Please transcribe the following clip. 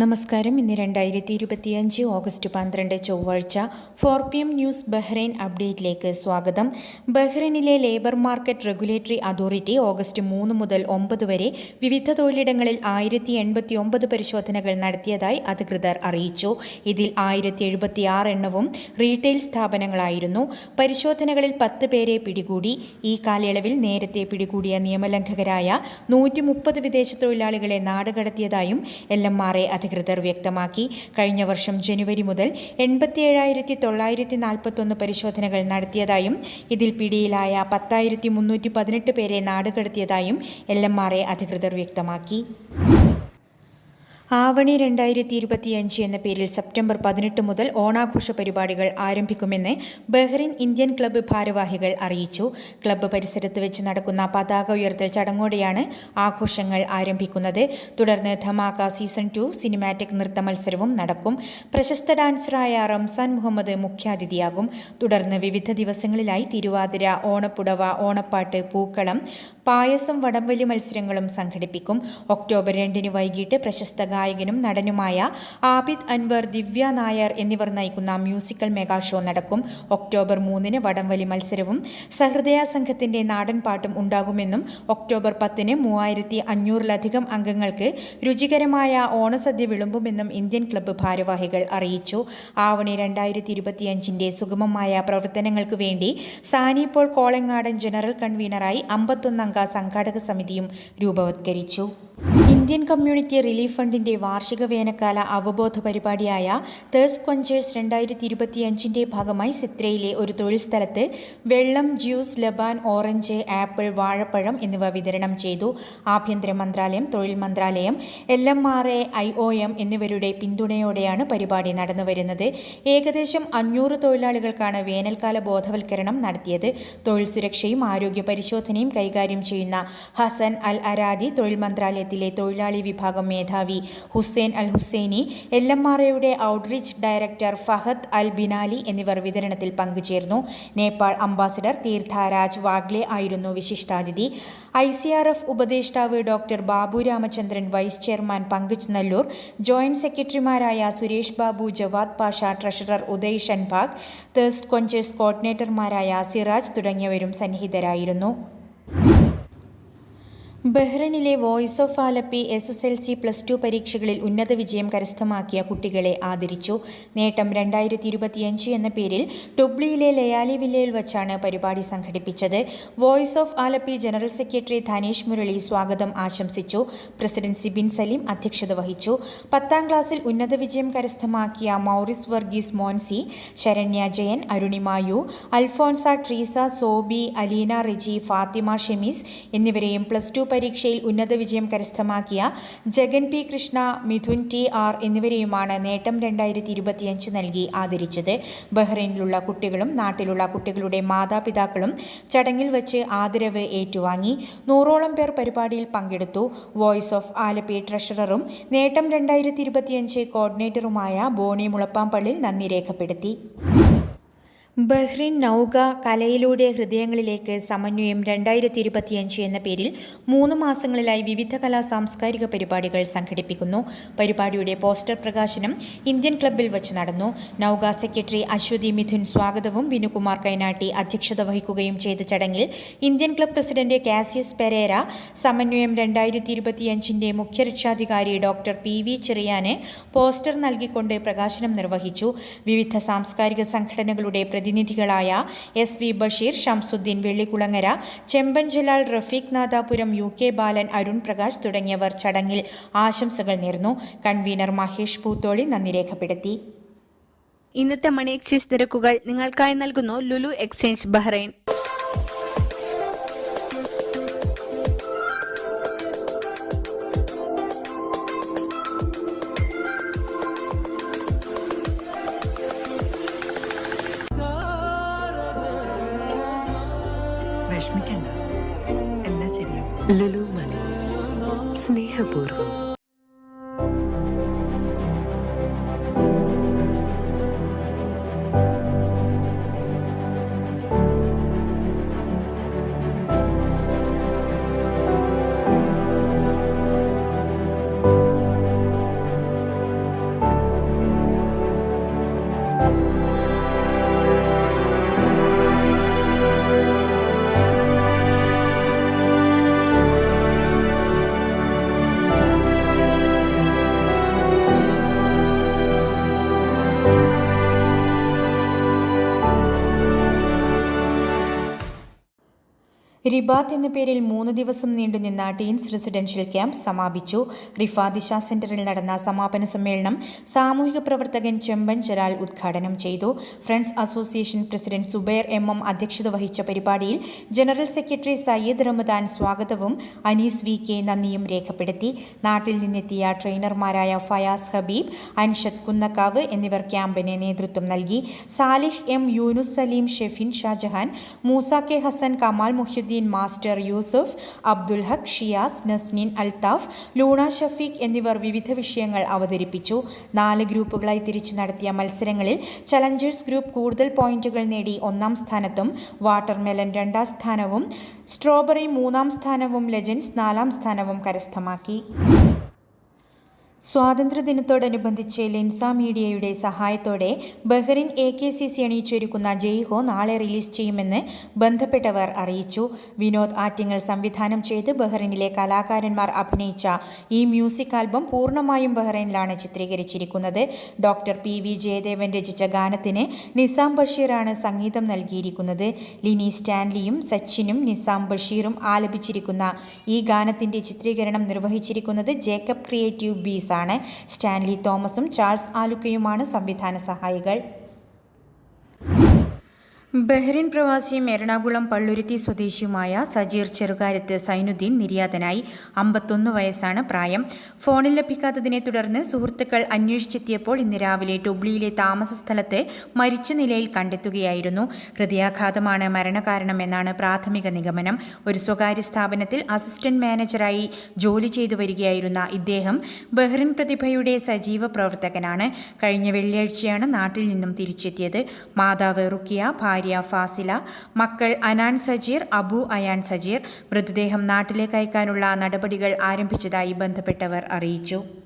നമസ്കാരം. ഇന്ന് രണ്ടായിരത്തി ഇരുപത്തിയഞ്ച് ഓഗസ്റ്റ് പന്ത്രണ്ട് ചൊവ്വാഴ്ച four P M news Bahrain അപ്ഡേറ്റിലേക്ക് സ്വാഗതം. ബഹ്റൈനിലെ labour market regulatory authority August മൂന്ന് മുതൽ ഒമ്പത് വരെ വിവിധ തൊഴിലിടങ്ങളിൽ ആയിരത്തി എൺപത്തി ഒമ്പത് പരിശോധനകൾ നടത്തിയതായി അധികൃതർ അറിയിച്ചു. ഇതിൽ ആയിരത്തി എഴുപത്തി ആറ് എണ്ണവും റീറ്റെയിൽ സ്ഥാപനങ്ങളായിരുന്നു. പരിശോധനകളിൽ പത്ത് പേരെ പിടികൂടി. ഈ കാലയളവിൽ നേരത്തെ പിടികൂടിയ നിയമലംഘകരായ നൂറ്റി മുപ്പത് വിദേശ തൊഴിലാളികളെ നാടുകടത്തിയതായും എൽ എം ആർ എ അധികൃതർ വ്യക്തമാക്കി. കഴിഞ്ഞ വർഷം ജനുവരി മുതൽ എൺപത്തിയേഴായിരത്തി തൊള്ളായിരത്തി നാൽപ്പത്തൊന്ന് പരിശോധനകൾ നടത്തിയതായും ഇതിൽ പിടിയിലായ പത്തായിരത്തി മുന്നൂറ്റി പതിനെട്ട് പേരെ നാടുകടത്തിയതായും എൽ എം ആർ എ അധികൃതർ വ്യക്തമാക്കി. ആവണി രണ്ടായിരത്തി ഇരുപത്തിയഞ്ച് എന്ന പേരിൽ സെപ്റ്റംബർ പതിനെട്ട് മുതൽ ഓണാഘോഷ പരിപാടികൾ ആരംഭിക്കുമെന്ന് ബഹ്റിൻ ഇന്ത്യൻ ക്ലബ്ബ് ഭാരവാഹികൾ അറിയിച്ചു. ക്ലബ്ബ് പരിസരത്ത് വെച്ച് നടക്കുന്ന പതാക ഉയർത്തൽ ചടങ്ങോടെയാണ് ആഘോഷങ്ങൾ ആരംഭിക്കുന്നത്. തുടർന്ന് ധമാക സീസൺ ടു സിനിമാറ്റിക് നൃത്ത മത്സരവും നടക്കും. പ്രശസ്ത ഡാൻസറായ റംസാൻ മുഹമ്മദ് മുഖ്യാതിഥിയാകും. തുടർന്ന് വിവിധ ദിവസങ്ങളിലായി തിരുവാതിര ഓണപ്പുടവ ഓണപ്പാട്ട് പൂക്കളം പായസം വടംവലി മത്സരങ്ങളും സംഘടിപ്പിക്കും. ഒക്ടോബർ രണ്ടിന് വൈകിട്ട് പ്രശസ്ത ഗായകനും നടനുമായ ആബിദ് അൻവർ ദിവ്യ നായർ എന്നിവർ നയിക്കുന്ന മ്യൂസിക്കൽ മെഗാ ഷോ നടക്കും. ഒക്ടോബർ മൂന്നിന് വടംവലി മത്സരവും സഹൃദയ സംഘത്തിന്റെ നാടൻ പാട്ടും ഉണ്ടാകുമെന്നും ഒക്ടോബർ പത്തിന് മൂവായിരത്തി അഞ്ഞൂറിലധികം അംഗങ്ങൾക്ക് രുചികരമായ ഓണസദ്യ വിളമ്പുമെന്നും ഇന്ത്യൻ ക്ലബ്ബ് ഭാരവാഹികൾ അറിയിച്ചു. ആവണി രണ്ടായിരത്തി ഇരുപത്തിയഞ്ചിന്റെ സുഗമമായ പ്രവർത്തനങ്ങൾക്ക് വേണ്ടി സാനിപ്പോൾ പോൾ കോളങ്ങാടൻ ജനറൽ കൺവീനറായി അമ്പത്തൊന്നംഗ സംഘാടക സമിതിയും രൂപവത്കരിച്ചു ഇന്ത്യൻ കമ്മ്യൂണിറ്റി റിലീഫ് ഫണ്ടിന്റെ വാർഷിക വേനൽക്കാല അവബോധ പരിപാടിയായ തേഴ്സ് കൊഞ്ചേഴ്സ് രണ്ടായിരത്തി ഇരുപത്തിയഞ്ചിന്റെ ഭാഗമായി സിത്രയിലെ ഒരു തൊഴിൽ സ്ഥലത്ത് വെള്ളം ജ്യൂസ് ലബാൻ ഓറഞ്ച് ആപ്പിൾ വാഴപ്പഴം എന്നിവ വിതരണം ചെയ്തു. ആഭ്യന്തര മന്ത്രാലയം തൊഴിൽ മന്ത്രാലയം L M R A I O M എന്നിവരുടെ പിന്തുണയോടെയാണ് പരിപാടി നടന്നുവരുന്നത്. ഏകദേശം അഞ്ഞൂറ് തൊഴിലാളികൾക്കാണ് വേനൽക്കാല ബോധവൽക്കരണം നടത്തിയത്. തൊഴിൽ സുരക്ഷയും ആരോഗ്യ പരിശോധനയും കൈകാര്യം ചെയ്യുന്ന ഹസൻ അൽ അരാദി തൊഴിൽ മന്ത്രാലയത്തിലെ തൊഴിലാളി വിഭാഗം മേധാവി Hussain Al Husaini L M R എയുടെ outreach director Fahad Al Binali എന്നിവർ വിതരണത്തിൽ പങ്കുചേർന്നു. നേപ്പാൾ അംബാസിഡർ തീർത്ഥാരാജ് വാഗ്ലെ ആയിരുന്നു വിശിഷ്ടാതിഥി. ഐ സി ആർ എഫ് ഉപദേഷ്ടാവ് doctor Babu Ramachandran vice chairman Pankaj Nallur joint സെക്രട്ടറിമാരായ സുരേഷ് ബാബു ജവാദ് പാഷ ട്രഷറർ ഉദയ് ഷൻഭാഗ് തേഴ്സ് കൊഞ്ചേഴ്സ് കോർഡിനേറ്റർമാരായ സിറാജ് തുടങ്ങിയവരും സന്നിഹിതരായിരുന്നു. ബഹ്റൈനിലെ voice of Alleppey S S L C plus two പരീക്ഷകളിൽ ഉന്നത വിജയം കരസ്ഥമാക്കിയ കുട്ടികളെ ആദരിച്ചു. നേട്ടം രണ്ടായിരത്തി ഇരുപത്തിയഞ്ച് എന്ന പേരിൽ ടുബ്ലിയിലെ ലയാലി വില്ലയിൽ വച്ചാണ് പരിപാടി സംഘടിപ്പിച്ചത്. Voice of Alleppey general secretary Dhanesh Murali സ്വാഗതം ആശംസിച്ചു. പ്രസിഡന്റ് സിബിൻ സലീം അധ്യക്ഷത വഹിച്ചു. പത്താം ക്ലാസ്സിൽ ഉന്നത വിജയം കരസ്ഥമാക്കിയ മൗറിസ് വർഗീസ് മോൻസി ശരണ്യ ജയൻ അരുണിമായു അൽഫോൺസ ട്രീസ സോബി അലീന റിജി ഫാത്തിമ ഷെമീസ് എന്നിവരെയും പ്ലസ് ടു പരീക്ഷയിൽ ഉന്നത വിജയം കരസ്ഥമാക്കിയ Jagan P Krishna Mithun T R എന്നിവരെയുമാണ് നേട്ടം രണ്ടായിരത്തി ഇരുപത്തിയഞ്ച് നൽകി ആദരിച്ചത്. ബഹ്റൈനിലുള്ള കുട്ടികളും നാട്ടിലുള്ള കുട്ടികളുടെ മാതാപിതാക്കളും ചടങ്ങിൽ വച്ച് ആദരവ് ഏറ്റുവാങ്ങി. നൂറോളം പേർ പരിപാടിയിൽ പങ്കെടുത്തു. വോയിസ് ഓഫ് ആലപ്പി ട്രഷററും നേട്ടം രണ്ടായിരത്തി ഇരുപത്തിയഞ്ച് കോർഡിനേറ്ററുമായ ബോണി മുളപ്പാമ്പള്ളിൽ നന്ദി രേഖപ്പെടുത്തി. ബഹ്റിൻ നൗക കലയിലൂടെ ഹൃദയങ്ങളിലേക്ക് സമന്വയം രണ്ടായിരത്തി ഇരുപത്തിയഞ്ച് എന്ന പേരിൽ മൂന്ന് മാസങ്ങളിലായി വിവിധ കലാ സാംസ്കാരിക പരിപാടികൾ സംഘടിപ്പിക്കുന്നു. പരിപാടിയുടെ പോസ്റ്റർ പ്രകാശനം ഇന്ത്യൻ ക്ലബ്ബിൽ വച്ച് നടന്നു. നൗക സെക്രട്ടറി അശ്വതി മിഥുൻ സ്വാഗതവും വിനുകുമാർ കൈനാട്ടി അധ്യക്ഷത വഹിക്കുകയും ചെയ്ത ചടങ്ങിൽ Indian club president Cassius Pereira Samanvayam രണ്ടായിരത്തി ഇരുപത്തിയഞ്ചിന്റെ മുഖ്യരക്ഷാധികാരി ഡോക്ടർ പി വി ചെറിയാന് പോസ്റ്റർ നൽകിക്കൊണ്ട് പ്രകാശനം നിർവഹിച്ചു. വിവിധ സാംസ്കാരിക സംഘടനകളുടെ പ്രതിനിധികളായ S V Basheer Shamsuddin Vellikulangara Chemban Jalal Rafeeq Nadapuram U K Balan Arun Prakash തുടങ്ങിയവർ ചടങ്ങിൽ ആശംസകൾ നേർന്നു. കൺവീനർ മഹേഷ് പൂത്തോളി നന്ദി രേഖപ്പെടുത്തി. ഇന്നത്തെ മണി എക്സ്ചേഞ്ച് നിരക്കുകൾ നിങ്ങൾക്കായി നൽകുന്നു ലുലു എക്സ്ചേഞ്ച് ബഹ്റൈൻ. లులుమణి స్నేహపూర్వం. റിബാത്ത് എന്ന പേരിൽ മൂന്ന് ദിവസം നീണ്ടുനിന്ന ടീൻസ് റെസിഡൻഷ്യൽ ക്യാമ്പ് സമാപിച്ചു. റിഫ ദിശ സെന്ററിൽ നടന്ന സമാപന സമ്മേളനം സാമൂഹിക പ്രവർത്തകൻ ചെമ്പൻ ജലാൽ ഉദ്ഘാടനം ചെയ്തു. Friends association president Zubair M M അധ്യക്ഷത വഹിച്ച പരിപാടിയിൽ ജനറൽ സെക്രട്ടറി സയ്യിദ് റമദാൻ സ്വാഗതവും അനീസ് വി കെ നന്ദിയും രേഖപ്പെടുത്തി. നാട്ടിൽ നിന്നെത്തിയ ട്രെയിനർമാരായ ഫയാസ് ഹബീബ് അൻഷദ് കുന്നക്കാവ് എന്നിവർ ക്യാമ്പിന് നേതൃത്വം നൽകി. Salih M Yunus Saleem Shefin Shajahan Moosa K Hasan Kamal Muhyuddin master Yusuf Abdul Haq Shiyas Nasnin Althaf Luna Shafeeq എന്നിവർ വിവിധ വിഷയങ്ങൾ അവതരിപ്പിച്ചു. നാല് ഗ്രൂപ്പുകളായി തിരിച്ചു നടത്തിയ മത്സരങ്ങളിൽ ചലഞ്ചേഴ്സ് ഗ്രൂപ്പ് കൂടുതൽ പോയിന്റുകൾ നേടി ഒന്നാം സ്ഥാനത്തും വാട്ടർമെലൻ രണ്ടാം സ്ഥാനവും സ്ട്രോബെറി മൂന്നാം സ്ഥാനവും ലെജൻസ് നാലാം സ്ഥാനവും കരസ്ഥമാക്കി. സ്വാതന്ത്ര്യദിനത്തോടനുബന്ധിച്ച് ലിൻസ മീഡിയയുടെ സഹായത്തോടെ Bahrain A K C C അണിയിച്ചൊരുക്കുന്ന Jai Ho നാളെ റിലീസ് ചെയ്യുമെന്ന് ബന്ധപ്പെട്ടവർ അറിയിച്ചു. വിനോദ് ആറ്റിങ്ങൽ സംവിധാനം ചെയ്ത് ബഹ്റിനിലെ കലാകാരന്മാർ അഭിനയിച്ച ഈ മ്യൂസിക് ആൽബം പൂർണമായും ബഹ്റൈനിലാണ് ചിത്രീകരിച്ചിരിക്കുന്നത്. ഡോക്ടർ പി വി ജയദേവൻ രചിച്ച ഗാനത്തിന് നിസാം ബഷീറാണ് സംഗീതം നൽകിയിരിക്കുന്നത്. ലിനി സ്റ്റാൻലിയും സച്ചിനും നിസാം ബഷീറും ആലപിച്ചിരിക്കുന്ന ഈ ഗാനത്തിന്റെ ചിത്രീകരണം നിർവഹിച്ചിരിക്കുന്നത് ജേക്കബ് ക്രിയേറ്റീവ് ബീസ് ആണ്. സ്റ്റാൻലി തോമസും ചാൾസ് ആലുക്കയുമാണ് സംവിധാന സഹായികൾ. ബഹ്റിൻ പ്രവാസിയും എറണാകുളം പള്ളുരുത്തി സ്വദേശിയുമായ സജീർ ചെറുകാരത്ത് സൈനുദ്ദീൻ നിര്യാതനായി അമ്പത്തൊന്ന് വയസ്സാണ് പ്രായം. ഫോണിൽ ലഭിക്കാത്തതിനെ തുടർന്ന് സുഹൃത്തുക്കൾ അന്വേഷിച്ചെത്തിയപ്പോൾ ഇന്ന് രാവിലെ ടുബ്ലിയിലെ താമസ സ്ഥലത്ത് മരിച്ച നിലയിൽ കണ്ടെത്തുകയായിരുന്നു. ഹൃദയാഘാതമാണ് മരണകാരണമെന്നാണ് പ്രാഥമിക നിഗമനം. ഒരു സ്വകാര്യ സ്ഥാപനത്തിൽ അസിസ്റ്റന്റ് മാനേജറായി ജോലി ചെയ്തു വരികയായിരുന്ന ഇദ്ദേഹം ബഹ്റിൻ പ്രതിഭയുടെ സജീവ പ്രവർത്തകനാണ്. കഴിഞ്ഞ വെള്ളിയാഴ്ചയാണ് നാട്ടിൽ നിന്നും തിരിച്ചെത്തിയത്. മാതാവ് റുക്കിയ ഭാര്യ ഫാസില മക്കൾ അനാൻ സജീർ അബു അയാൻ സജീർ. മൃതദേഹം നാട്ടിലേക്ക് അയക്കാനുള്ള നടപടികൾ ആരംഭിച്ചതായി ബന്ധപ്പെട്ടവർ അറിയിച്ചു.